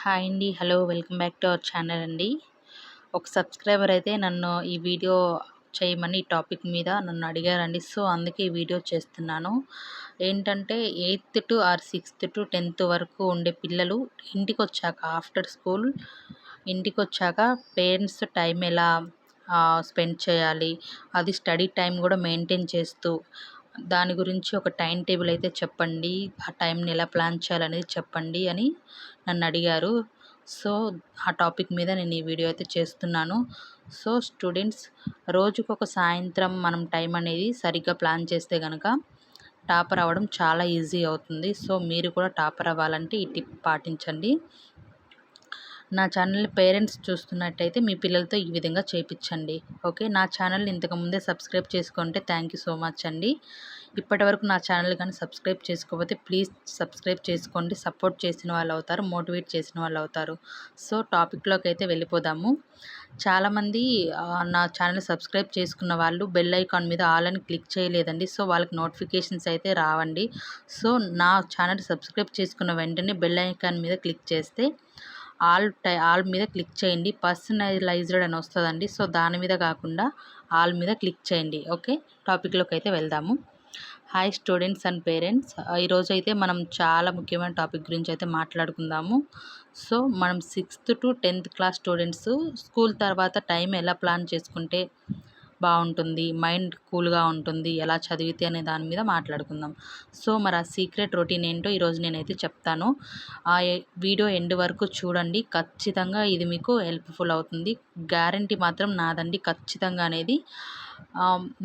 Hi అండి hello welcome back to our channel అండి. ఒక సబ్స్క్రైబర్ అయితే నన్ను ఈ వీడియో చేయమని ఈ టాపిక్ మీద నన్ను అడిగారండి. సో అందుకే ఈ వీడియో చేస్తున్నాను. ఏంటంటే eighth to or sixth to tenth వరకు ఉండే పిల్లలు ఇంటికి వచ్చాక ఆఫ్టర్ స్కూల్ ఇంటికి వచ్చాక పేరెంట్స్ టైం ఎలా స్పెండ్ చేయాలి అది స్టడీ టైం కూడా మెయింటైన్ చేస్తూ దాని గురించి ఒక టైం టేబుల్ అయితే చెప్పండి ఆ టైంని ఎలా ప్లాన్ చేయాలనేది చెప్పండి అని నన్ను అడిగారు. సో ఆ టాపిక్ మీద నేను ఈ వీడియో అయితే చేస్తున్నాను. సో స్టూడెంట్స్ రోజుకు ఒక సాయంత్రం మనం టైం అనేది సరిగ్గా ప్లాన్ చేస్తే కనుక టాపర్ అవ్వడం చాలా ఈజీ అవుతుంది. సో మీరు కూడా టాపర్ అవ్వాలంటే ఈ టిప్ పాటించండి. నా ఛానల్ పేరెంట్స్ చూస్తున్నట్టయితే మీ పిల్లలతో ఈ విధంగా చేయించండి ఓకే? నా ఛానల్ని ఇంతకుముందే సబ్స్క్రైబ్ చేసుకుంటే థ్యాంక్ యూ సో మచ్ అండి. ఇప్పటి వరకు నా ఛానల్ కానీ సబ్స్క్రైబ్ చేసుకోకపోతే ప్లీజ్ సబ్స్క్రైబ్ చేసుకోండి. సపోర్ట్ చేసిన వాళ్ళు అవుతారు మోటివేట్ చేసిన వాళ్ళు అవుతారు. సో టాపిక్లోకి అయితే వెళ్ళిపోదాము. చాలామంది నా ఛానల్ సబ్స్క్రైబ్ చేసుకున్న వాళ్ళు బెల్ ఐకాన్ మీద ఆల్ అని క్లిక్ చేయలేదండి. సో వాళ్ళకి నోటిఫికేషన్స్ అయితే రావండి. సో నా ఛానల్ సబ్స్క్రైబ్ చేసుకున్న వెంటనే బెల్ ఐకాన్ మీద క్లిక్ చేస్తే ఆల్ టై ఆల్ మీద క్లిక్ చేయండి. పర్సనలైజ్డ్ అని వస్తుందండి. సో దాని మీద కాకుండా ఆల్ మీద క్లిక్ చేయండి. ఓకే? టాపిక్లోకి అయితే వెళ్దాము. Hi students and parents. ఈరోజు అయితే మనం చాలా ముఖ్యమైన టాపిక్ గురించి అయితే మాట్లాడుకుందాము. సో మనం sixth to tenth class students school తర్వాత టైం ఎలా ప్లాన్ చేసుకుంటే బాగుంటుంది మైండ్ కూల్గా ఉంటుంది ఎలా చదివితే అనే దాని మీద మాట్లాడుకుందాం. సో మరి ఆ సీక్రెట్ రొటీన్ ఏంటో ఈరోజు నేనైతే చెప్తాను. ఆ వీడియో ఎండ్ వరకు చూడండి. ఖచ్చితంగా ఇది మీకు హెల్ప్ఫుల్ అవుతుంది. గ్యారంటీ మాత్రం నాదండి. ఖచ్చితంగా అనేది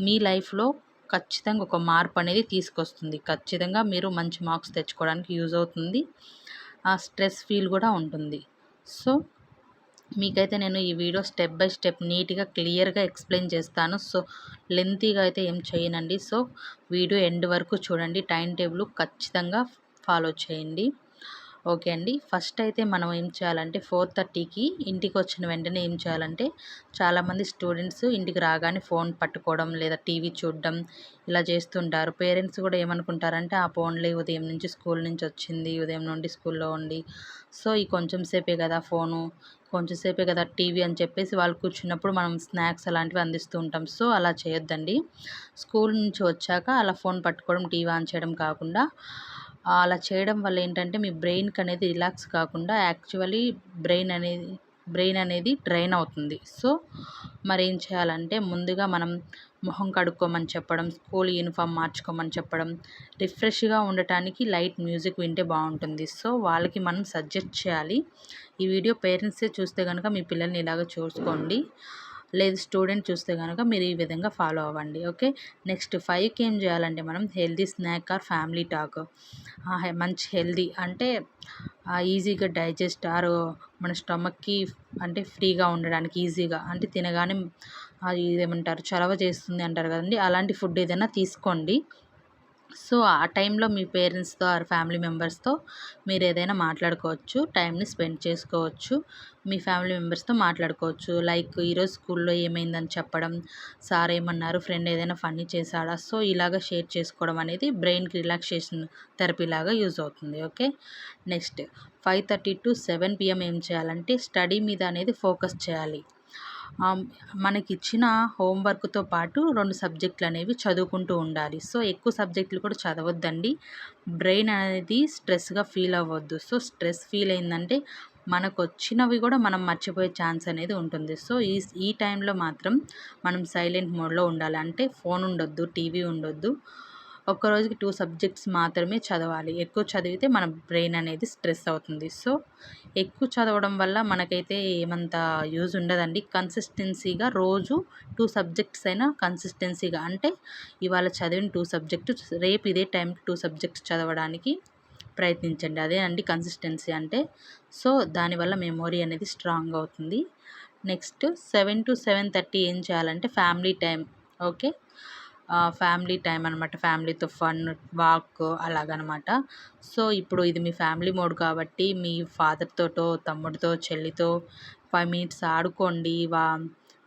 మీ లైఫ్లో ఖచ్చితంగా ఒక మార్పు అనేది తీసుకొస్తుంది. ఖచ్చితంగా మీరు మంచి మార్క్స్ తెచ్చుకోవడానికి యూజ్ అవుతుంది. ఆ స్ట్రెస్ ఫీల్ కూడా ఉంటుంది. సో మీకైతే నేను ఈ వీడియో స్టెప్ బై స్టెప్ నీట్గా క్లియర్గా ఎక్స్ప్లెయిన్ చేస్తాను. సో లెంతీగా అయితే ఏం చేయనండి. సో వీడియో ఎండ్ వరకు చూడండి. టైం టేబుల్ ఖచ్చితంగా ఫాలో చేయండి. ఓకే అండి. ఫస్ట్ అయితే మనం ఏం చేయాలంటే ఫోర్ థర్టీకి ఇంటికి వచ్చిన వెంటనే ఏం చేయాలంటే చాలామంది స్టూడెంట్స్ ఇంటికి రాగానే ఫోన్ పట్టుకోవడం లేదా టీవీ చూడడం ఇలా చేస్తుంటారు. పేరెంట్స్ కూడా ఏమనుకుంటారంటే ఆ ఫోన్లే ఉదయం నుంచి స్కూల్ నుంచి వచ్చింది ఉదయం నుండి స్కూల్లో ఉండి. సో ఈ కొంచెం సేపే కదా ఫోను కొంచెం సేపే కదా టీవీ అని చెప్పేసి వాళ్ళు కూర్చున్నప్పుడు మనం స్నాక్స్ అలాంటివి అందిస్తూ ఉంటాం. సో అలా చేయొద్దండి. స్కూల్ నుంచి వచ్చాక అలా ఫోన్ పట్టుకోవడం టీవీ ఆన్ చేయడం కాకుండా అలా చేయడం వల్ల ఏంటంటే మీ బ్రెయిన్కి అనేది రిలాక్స్ కాకుండా యాక్చువల్లీ బ్రెయిన్ అనేది బ్రెయిన్ అనేది డ్రైన్ అవుతుంది. సో మరి ఏం చేయాలంటే ముందుగా మనం మొహం కడుక్కోమని చెప్పడం స్కూల్ యూనిఫామ్ మార్చుకోమని చెప్పడం రిఫ్రెష్గా ఉండటానికి లైట్ మ్యూజిక్ వింటే బాగుంటుంది. సో వాళ్ళకి మనం సజెస్ట్ చేయాలి. ఈ వీడియో పేరెంట్సే చూస్తే కనుక మీ పిల్లల్ని ఇలాగ చూసుకోండి. లేదు స్టూడెంట్ చూస్తే కనుక మీరు ఈ విధంగా ఫాలో అవ్వండి ఓకే? నెక్స్ట్ ఫైవ్కి ఏం చేయాలంటే మనం healthy snack or family talk. మంచి హెల్దీ అంటే ఈజీగా డైజెస్ట్ ఆర్ మన స్టమక్కి అంటే ఫ్రీగా ఉండడానికి ఈజీగా అంటే తినగానే అది ఏమంటారు చలవ చేస్తుంది అంటారు కదండి అలాంటి ఫుడ్ ఏదైనా తీసుకోండి. సో ఆ టైంలో మీ పేరెంట్స్తో ఆర్ ఫ్యామిలీ మెంబర్స్తో మీరు ఏదైనా మాట్లాడుకోవచ్చు టైంని స్పెండ్ చేసుకోవచ్చు మీ ఫ్యామిలీ మెంబర్స్తో మాట్లాడుకోవచ్చు. లైక్ ఈరోజు స్కూల్లో ఏమైందని చెప్పడం సార్ ఏమన్నారు ఫ్రెండ్ ఏదైనా ఫన్నీ చేశాడా? సో ఇలాగ షేర్ చేసుకోవడం అనేది బ్రెయిన్కి రిలాక్సేషన్ థెరపీ లాగా యూజ్ అవుతుంది. Okay? Next five thirty to seven PM ఏం చేయాలంటే స్టడీ మీద అనేది ఫోకస్ చేయాలి. మనకిచ్చిన హోంవర్క్తో పాటు రెండు సబ్జెక్టులు అనేవి చదువుకుంటూ ఉండాలి. సో ఎక్కువ సబ్జెక్టులు కూడా చదవద్దండి. బ్రెయిన్ అనేది స్ట్రెస్గా ఫీల్ అవ్వద్దు. సో స్ట్రెస్ ఫీల్ అయిందంటే మనకు వచ్చినవి కూడా మనం మర్చిపోయే ఛాన్స్ అనేది ఉంటుంది. సో ఈ ఈ టైంలో మాత్రం మనం సైలెంట్ మోడ్లో ఉండాలి. అంటే ఫోన్ ఉండొద్దు టీవీ ఉండొద్దు. ఒక్క రోజుకి టూ సబ్జెక్ట్స్ మాత్రమే చదవాలి. ఎక్కువ చదివితే మన బ్రెయిన్ అనేది స్ట్రెస్ అవుతుంది. సో ఎక్కువ చదవడం వల్ల మనకైతే ఏమంత యూజ్ ఉండదండి. కన్సిస్టెన్సీగా రోజు టూ సబ్జెక్ట్స్ అయినా కన్సిస్టెన్సీగా అంటే ఇవాళ చదివిన టూ సబ్జెక్ట్స్ రేపు ఇదే టైంకి టూ సబ్జెక్ట్స్ చదవడానికి ప్రయత్నించండి. అదే అండి కన్సిస్టెన్సీ అంటే. సో దానివల్ల మెమొరీ అనేది స్ట్రాంగ్ అవుతుంది. Next seven to seven thirty ఏం చేయాలంటే family time okay? Family time అనమాట ఫ్యామిలీతో ఫన్ వాక్ అలాగనమాట. సో ఇప్పుడు ఇది మీ ఫ్యామిలీ మోడ్ కాబట్టి మీ ఫాదర్తోటో తమ్ముడితో చెల్లితో ఫైవ్ మినిట్స్ ఆడుకోండి వా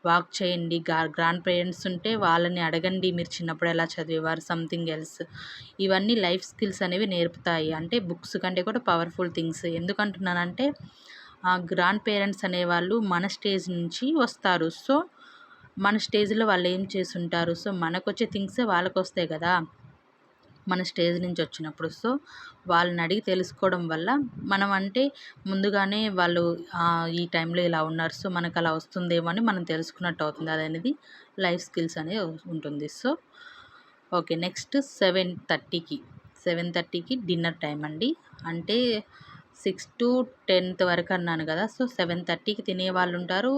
వాక్ చేయండి. గా గ్రాండ్ పేరెంట్స్ ఉంటే వాళ్ళని అడగండి మీరు చిన్నప్పుడు ఎలా చదివేవారు సంథింగ్ ఎల్స్. ఇవన్నీ లైఫ్ స్కిల్స్ అనేవి నేర్పుతాయి. అంటే బుక్స్ కంటే కూడా పవర్ఫుల్ థింగ్స్. ఎందుకంటున్నానంటే ఆ గ్రాండ్ పేరెంట్స్ అనేవాళ్ళు మన స్టేజ్ నుంచి వస్తారు. సో మన స్టేజ్లో వాళ్ళు ఏం చేసుంటారు సో మనకు వచ్చే థింగ్సే వాళ్ళకు వస్తాయి కదా! మన స్టేజ్ నుంచి వచ్చినప్పుడు. సో వాళ్ళని అడిగి తెలుసుకోవడం వల్ల మనం అంటే ముందుగానే వాళ్ళు ఈ టైంలో ఇలా ఉన్నారు. సో మనకు అలా వస్తుందేమో అని మనం తెలుసుకున్నట్టు అవుతుంది. అది అనేది లైఫ్ స్కిల్స్ అనేది ఉంటుంది. So okay. నెక్స్ట్ సెవెన్ థర్టీకి. సెవెన్ థర్టీకి డిన్నర్ టైం అండి. అంటే సిక్స్ టు టెన్త్ వరకు అన్నాను కదా! సో సెవెన్ థర్టీకి తినే వాళ్ళు ఉంటారు.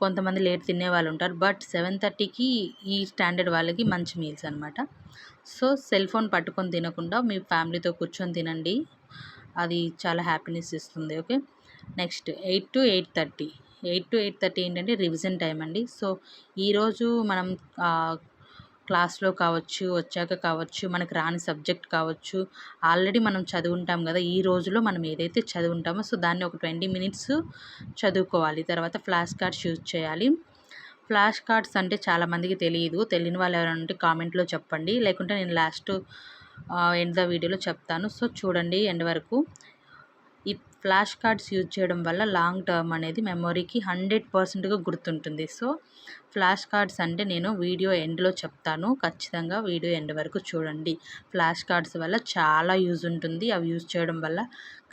కొంతమంది లేట్ తినే వాళ్ళు ఉంటారు. బట్ సెవెన్ థర్టీకి ఈ స్టాండర్డ్ వాళ్ళకి మంచి మీల్స్ అనమాట సో సెల్ ఫోన్ పట్టుకొని తినకుండా మీ ఫ్యామిలీతో కూర్చొని తినండి. అది చాలా హ్యాపీనెస్ ఇస్తుంది. Okay? Next eight to eight thirty. Eight to eight thirty ఏంటంటే రివిజన్ టైం అండి. సో ఈరోజు మనం క్లాస్లో కావచ్చు వచ్చాక కావచ్చు మనకు రాని సబ్జెక్ట్ కావచ్చు ఆల్రెడీ మనం చదువుంటాం కదా ఈ రోజులో మనం ఏదైతే చదువుంటామో సో దాన్ని ఒక ట్వంటీ మినిట్స్ చదువుకోవాలి. తర్వాత ఫ్లాష్ కార్డ్స్ యూజ్ చేయాలి. ఫ్లాష్ కార్డ్స్ అంటే చాలామందికి తెలియదు. తెలియని వాళ్ళు ఎవరైనా ఉంటే కామెంట్లో చెప్పండి. లేకుంటే నేను లాస్ట్ ఎండ్ ద వీడియోలో చెప్తాను. సో చూడండి ఎండ్ వరకు. ఫ్లాష్ కార్డ్స్ యూజ్ చేయడం వల్ల లాంగ్ టర్మ్ అనేది మెమొరీకి హండ్రెడ్ పర్సెంట్గా గుర్తుంటుంది. సో ఫ్లాష్ కార్డ్స్ అంటే నేను వీడియో ఎండ్లో చెప్తాను. ఖచ్చితంగా వీడియో ఎండ్ వరకు చూడండి. ఫ్లాష్ కార్డ్స్ వల్ల చాలా యూజ్ ఉంటుంది. అవి యూజ్ చేయడం వల్ల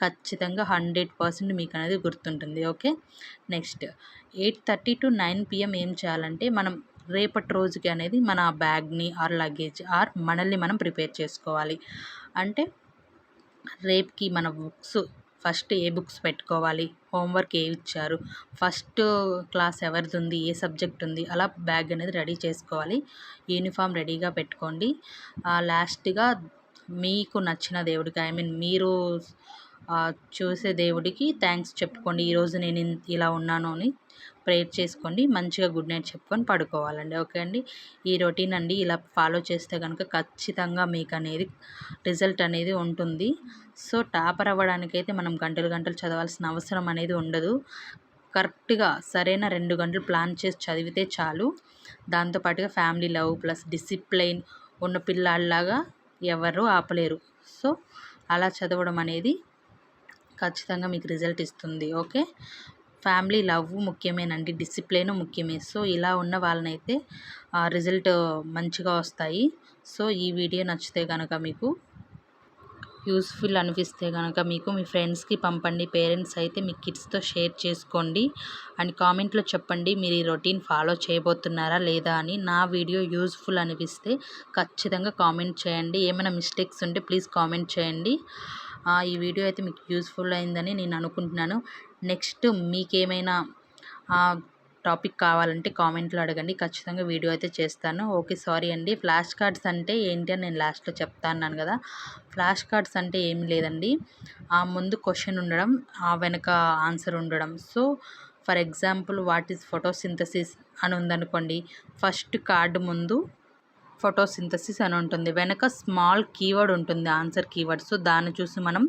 ఖచ్చితంగా హండ్రెడ్ పర్సెంట్ మీకు అనేది గుర్తుంటుంది. Okay? Next. Eight thirty to nine PM ఏం చేయాలంటే మనం రేపటి రోజుకి అనేది మన బ్యాగ్ని ఆర్ లగేజ్ ఆర్ మనల్ని మనం ప్రిపేర్ చేసుకోవాలి. అంటే రేప్కి మన బుక్స్ ఫస్ట్ ఏ బుక్స్ పెట్టుకోవాలి? హోంవర్క్ ఏ ఇచ్చారు? ఫస్ట్ క్లాస్ ఎవరిది ఉంది ఏ సబ్జెక్ట్ ఉంది అలా బ్యాగ్ అనేది రెడీ చేసుకోవాలి. యూనిఫామ్ రెడీగా పెట్టుకోండి. లాస్ట్గా మీకు నచ్చిన దేవుడికి ఐ మీన్ మీరు చూసే దేవుడికి థ్యాంక్స్ చెప్పుకోండి. ఈరోజు నేను ఇలా ఉన్నాను అని ప్రేయర్ చేసుకోండి. మంచిగా గుడ్ నైట్ చెప్పుకొని పడుకోవాలండి. ఓకే అండి? ఈ రొటీన్ అండి. ఇలా ఫాలో చేస్తే కనుక ఖచ్చితంగా మీకు అనేది రిజల్ట్ అనేది ఉంటుంది. సో టాపర్ అవ్వడానికైతే మనం గంటలు గంటలు చదవాల్సిన అవసరం అనేది ఉండదు. కరెక్ట్గా సరైన రెండు గంటలు ప్లాన్ చేసి చదివితే చాలు. దాంతోపాటుగా ఫ్యామిలీ లవ్ ప్లస్ డిసిప్లైన్ ఉన్న పిల్లాళ్ళలాగా ఎవరు ఆపలేరు. సో అలా చదవడం అనేది ఖచ్చితంగా మీకు రిజల్ట్ ఇస్తుంది ఓకే? ఫ్యామిలీ లవ్ ముఖ్యమేనండి డిసిప్లిన్ ముఖ్యమే. సో ఇలా ఉన్న వాళ్ళనైతే రిజల్ట్ మంచిగా వస్తాయి. సో ఈ వీడియో నచ్చితే కనుక మీకు యూస్ఫుల్ అనిపిస్తే కనుక మీకు మీ ఫ్రెండ్స్కి పంపండి పేరెంట్స్ అయితే మీ కిడ్స్తో షేర్ చేసుకోండి. అండ్ కామెంట్లో చెప్పండి మీరు ఈ రొటీన్ ఫాలో చేయబోతున్నారా లేదా అని. నా వీడియో యూస్ఫుల్ అనిపిస్తే ఖచ్చితంగా కామెంట్ చేయండి. ఏమైనా మిస్టేక్స్ ఉంటే ప్లీజ్ కామెంట్ చేయండి. ఈ వీడియో అయితే మీకు యూస్ఫుల్ అయిందని నేను అనుకుంటున్నాను. నెక్స్ట్ మీకేమైనా టాపిక్ కావాలంటే కామెంట్లో అడగండి. ఖచ్చితంగా వీడియో అయితే చేస్తాను. ఓకే సారీ అండి. ఫ్లాష్ కార్డ్స్ అంటే ఏంటి అని నేను లాస్ట్లో చెప్తాను కదా. ఫ్లాష్ కార్డ్స్ అంటే ఏం లేదండి. ఆ ముందు క్వశ్చన్ ఉండడం ఆ వెనక ఆన్సర్ ఉండడం. So for example what is photosynthesis అని ఉందనుకోండి. ఫస్ట్ కార్డు ముందు ఫోటోసింథసిస్ అని ఉంటుంది. వెనక స్మాల్ కీవర్డ్ ఉంటుంది ఆన్సర్ కీవర్డ్. సో దాన్ని చూసి మనం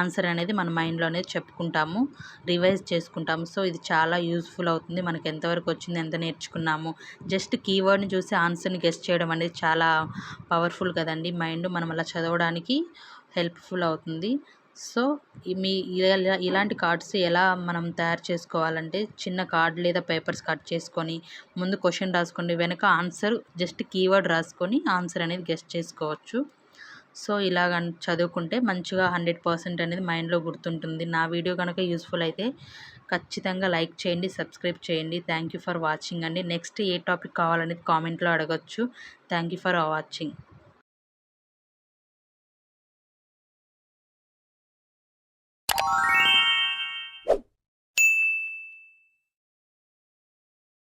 ఆన్సర్ అనేది మన మైండ్లో అనేది చెప్పుకుంటాము రివైజ్ చేసుకుంటాము. సో ఇది చాలా యూస్ఫుల్ అవుతుంది. మనకి ఎంతవరకు వచ్చింది ఎంత నేర్చుకున్నాము. జస్ట్ కీవర్డ్ని చూసి ఆన్సర్ని గెస్ట్ చేయడం అనేది చాలా పవర్ఫుల్ కదండి. మైండ్ మనం అలా చదవడానికి హెల్ప్ఫుల్ అవుతుంది. సో మీ ఇలాంటి కార్డ్స్ ఎలా మనం తయారు చేసుకోవాలంటే చిన్న కార్డ్ లేదా పేపర్స్ కట్ చేసుకొని ముందు క్వశ్చన్ రాసుకోండి వెనక ఆన్సర్ జస్ట్ కీవర్డ్ రాసుకొని ఆన్సర్ అనేది గెస్ట్ చేసుకోవచ్చు. సో ఇలాగ చదువుకుంటే మంచిగా హండ్రెడ్ పర్సెంట్ అనేది మైండ్లో గుర్తుంటుంది. నా వీడియో కనుక యూస్ఫుల్ అయితే ఖచ్చితంగా లైక్ చేయండి సబ్స్క్రైబ్ చేయండి. థ్యాంక్ యూ ఫర్ వాచింగ్ అండి. నెక్స్ట్ ఏ టాపిక్ కావాలనేది కామెంట్లో అడగచ్చు. Thank you for watching.